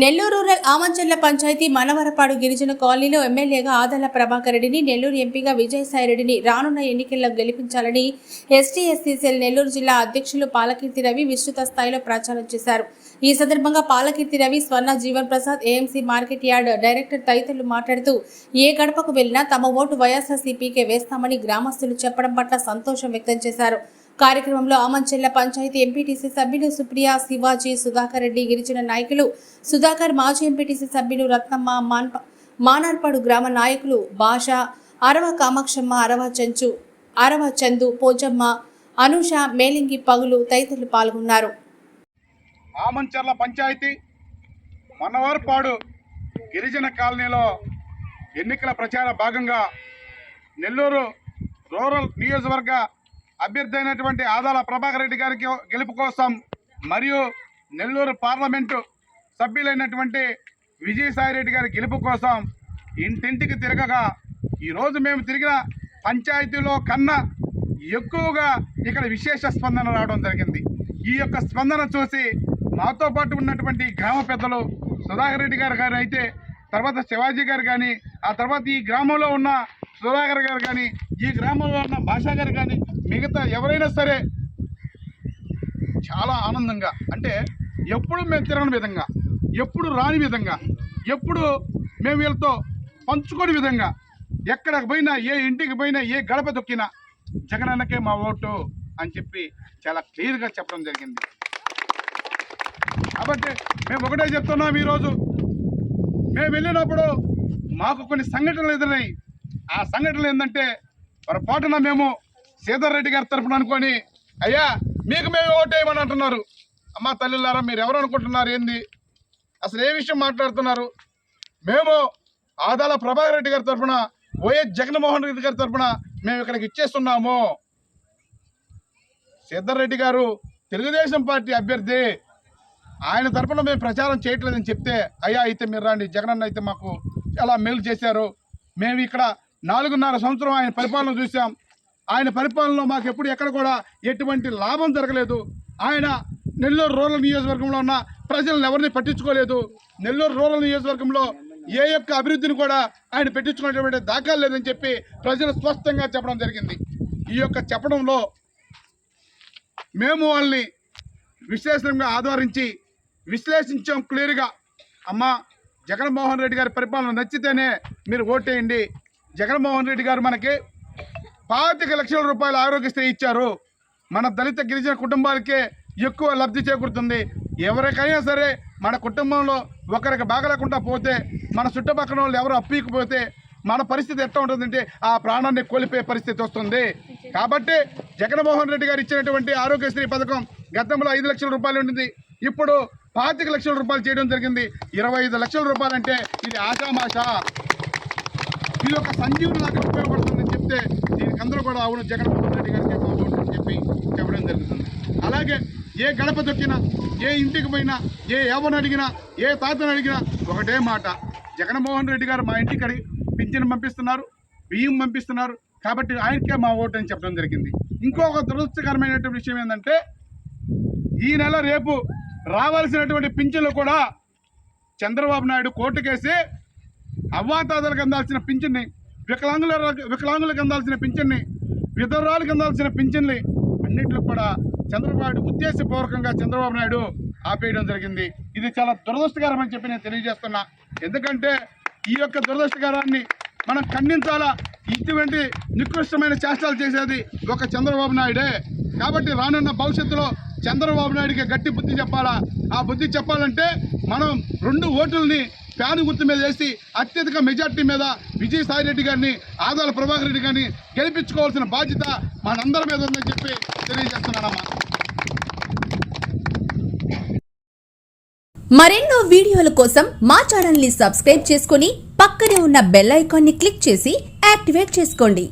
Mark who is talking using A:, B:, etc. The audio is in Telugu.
A: నెల్లూరు రూరల్ ఆమంచర్ల పంచాయతీ మనవరపాడు గిరిజన కాలనీలో ఎమ్మెల్యేగా ఆదల ప్రభాకర్ రెడ్డిని నెల్లూరు ఎంపీగా విజయసాయిరెడ్డిని రానున్న ఎన్నికల్లో గెలిపించాలని ఎస్టీ ఎస్సీ సెల్ నెల్లూరు జిల్లా అధ్యక్షులు పాలకీర్తి రవి విస్తృత స్థాయిలో ప్రచారం చేశారు. ఈ సందర్భంగా Palakirthi Ravi Swarna Jeevan Prasad AMC market yard director తదితరులు మాట్లాడుతూ ఏ గడపకు వెళ్ళినా తమ ఓటు వైఎస్ఆర్సీపీకే వేస్తామని గ్రామస్తులు చెప్పడం పట్ల సంతోషం వ్యక్తం చేశారు. కార్యక్రమంలో ఆమంచెల్ల పంచాయతీ ఎంపీటీసీ సభ్యులు సుప్రియ శివాజీ సుధాకర్ రెడ్డి గిరిజన నాయకులు సుధాకర్ మాజీ ఎంపీటీసీ సభ్యులు రత్నమ్మ మాన్ప మానార్పాడు గ్రామ నాయకులు భాష అరవ కామాక్షమ్మ అరవ చెంచు అరవ చందు పోచమ్మ అనూష మేలింగి పగులు తదితరులు పాల్గొన్నారు.
B: ఆమంచర్ల పంచాయతీ మనవారిపాడు గిరిజన కాలనీలో ఎన్నికల ప్రచార భాగంగా నెల్లూరు రూరల్ నియోజకవర్గ అభ్యర్థి అయినటువంటి ఆదాల ప్రభాకర్ రెడ్డి గారికి గెలుపు కోసం మరియు నెల్లూరు పార్లమెంటు సభ్యులైనటువంటి విజయసాయి రెడ్డి గారి గెలుపు కోసం ఇంటింటికి తిరగగా ఈరోజు మేము తిరిగిన పంచాయతీలో కన్నా ఎక్కువగా ఇక్కడ విశేష స్పందన రావడం జరిగింది. ఈ యొక్క స్పందన చూసి మాతో పాటు ఉన్నటువంటి గ్రామ పెద్దలు సుధాకర్ రెడ్డి గారు గారు అయితే తర్వాత శివాజీ గారు కానీ ఆ తర్వాత ఈ గ్రామంలో ఉన్న సుధాకర్ గారు కానీ ఈ గ్రామంలో ఉన్న భాషా గారు కానీ మిగతా ఎవరైనా సరే చాలా ఆనందంగా అంటే ఎప్పుడు మేము తిరగని విధంగా ఎప్పుడు రాని విధంగా ఎప్పుడు మేము వీళ్ళతో పంచుకోని విధంగా ఎక్కడికి పోయినా ఏ ఇంటికి పోయినా ఏ గడప దొక్కినా జగనన్నకే మా ఓటు అని చెప్పి చాలా క్లియర్గా చెప్పడం జరిగింది. కాబట్టి మేము ఒకటే చెప్తున్నాం ఈరోజు. మేము వెళ్ళినప్పుడు మాకు కొన్ని సంఘటనలు ఎదురై ఆ సంఘటనలు ఏంటంటే పొరపాటున మేము సీతారెడ్డి రెడ్డి గారి తరఫున అనుకొని అయ్యా మీకు మేము ఓటేయమని అంటున్నారు. అమ్మ తల్లిలారా మీరు ఎవరు అనుకుంటున్నారు ఏంది? అసలు ఏ విషయం మాట్లాడుతున్నారు? మేము ఆదాల ప్రభాకర్ రెడ్డి గారి తరఫున వైఎస్ జగన్మోహన్ రెడ్డి గారి తరఫున మేము ఇక్కడికి ఇచ్చేస్తున్నాము. సిద్ధారెడ్డి గారు తెలుగుదేశం పార్టీ అభ్యర్థి. ఆయన తరఫున మేము ప్రచారం చేయట్లేదని చెప్తే అయ్యా అయితే మీరు రాండి. జగన్ అయితే మాకు చాలా మేలు చేశారు. మేము ఇక్కడ నాలుగున్నర సంవత్సరం ఆయన పరిపాలన చూసాం ఆయన పరిపాలనలో మాకు ఎప్పుడు ఎక్కడ కూడా ఎటువంటి లాభం జరగలేదు. ఆయన నెల్లూరు రూరల్ నియోజకవర్గంలో ఉన్న ప్రజలను ఎవరిని పట్టించుకోలేదు. నెల్లూరు రూరల్ నియోజకవర్గంలో ఏ యొక్క అభివృద్ధిని కూడా ఆయన పెట్టించుకున్నటువంటి దాఖలు లేదని చెప్పి ప్రజలు స్పష్టంగా చెప్పడం జరిగింది. ఈ యొక్క చెప్పడంలో మేము వాళ్ళని విశ్లేషణగా ఆధారించి విశ్లేషించాం క్లియర్గా. అమ్మ జగన్మోహన్ రెడ్డి గారి పరిపాలన నచ్చితేనే మీరు ఓటేయండి. జగన్మోహన్ రెడ్డి గారు మనకి పాతిక లక్షల రూపాయలు ఆరోగ్యశ్రీ ఇచ్చారు. మన దళిత గిరిజన కుటుంబాలకే ఎక్కువ లబ్ధి చేకూరుతుంది. ఎవరికైనా సరే మన కుటుంబంలో ఒకరికి బాగలేకుండా పోతే మన చుట్టుపక్కల వాళ్ళు ఎవరు అప్పీకపోతే మన పరిస్థితి ఎట్లా ఉంటుందంటే ఆ ప్రాణాన్ని కోల్పోయే పరిస్థితి వస్తుంది. కాబట్టి జగన్మోహన్ రెడ్డి గారు ఇచ్చినటువంటి ఆరోగ్యశ్రీ పథకం గతంలో ఐదు లక్షల రూపాయలు ఉండింది. ఇప్పుడు పాతిక లక్షల రూపాయలు చేయడం జరిగింది. ఇరవై ఐదు లక్షల రూపాయలు అంటే ఇది ఆషామాష. ఇది ఒక సంజీవుని లాగా ఉపయోగపడుతుందని చెప్తే దీనికి అందరూ కూడా అవును జగన్మోహన్ రెడ్డి గారికి మా అని చెప్పి చెప్పడం జరుగుతుంది. అలాగే ఏ గడప దొక్కినా ఏ ఇంటికి పోయినా ఏ ఎవరిని అడిగినా ఏ తాతను అడిగినా ఒకటే మాట. జగన్మోహన్ రెడ్డి గారు మా ఇంటికి అడిగి పింఛన్ పంపిస్తున్నారు బియ్యం పంపిస్తున్నారు కాబట్టి ఆయనకే మా ఓటు అని చెప్పడం జరిగింది. ఇంకొక దురదృష్టకరమైనటువంటి విషయం ఏంటంటే ఈ నెల రేపు రావాల్సినటువంటి పింఛన్లు కూడా చంద్రబాబు నాయుడు కోర్టుకేసి అవ్వాతాతలకు అందాల్సిన పింఛన్ని వికలాంగుల వికలాంగులకు అందాల్సిన పింఛన్ని విధవరాలకు అందాల్సిన పింఛన్లు అన్నింటిలో కూడా చంద్రబాబు ఉద్దేశపూర్వకంగా చంద్రబాబు నాయుడు ఆపేయడం జరిగింది. ఇది చాలా దురదృష్టకరం అని చెప్పి నేను తెలియజేస్తున్నా. ఎందుకంటే ఈ యొక్క దురదృష్టకరాన్ని మనం ఖండించాలా? ఇటువంటి నికృష్టమైన చేష్టాలు చేసేది ఒక చంద్రబాబు నాయుడే. కాబట్టి రానున్న భవిష్యత్తులో చంద్రబాబు నాయుడికి గట్టి బుద్ధి చెప్పాలా? ఆ బుద్ధి చెప్పాలంటే మనం రెండు ఓటుల్ని ఫ్యాన్ గుర్తు మీద వేసి అత్యధిక మెజార్టీ మీద విజయసాయి రెడ్డి గారిని ఆదాల ప్రభాకర్ రెడ్డి గారిని గెలిపించుకోవాల్సిన బాధ్యత మనందరి మీద ఉందని చెప్పి తెలియజేస్తున్నానమ్మా.
C: మరెన్నో వీడియోల కోసం మా ఛానల్ని సబ్స్క్రైబ్ చేసుకుని పక్కనే ఉన్న బెల్ ఐకాన్ని క్లిక్ చేసి యాక్టివేట్ చేసుకోండి.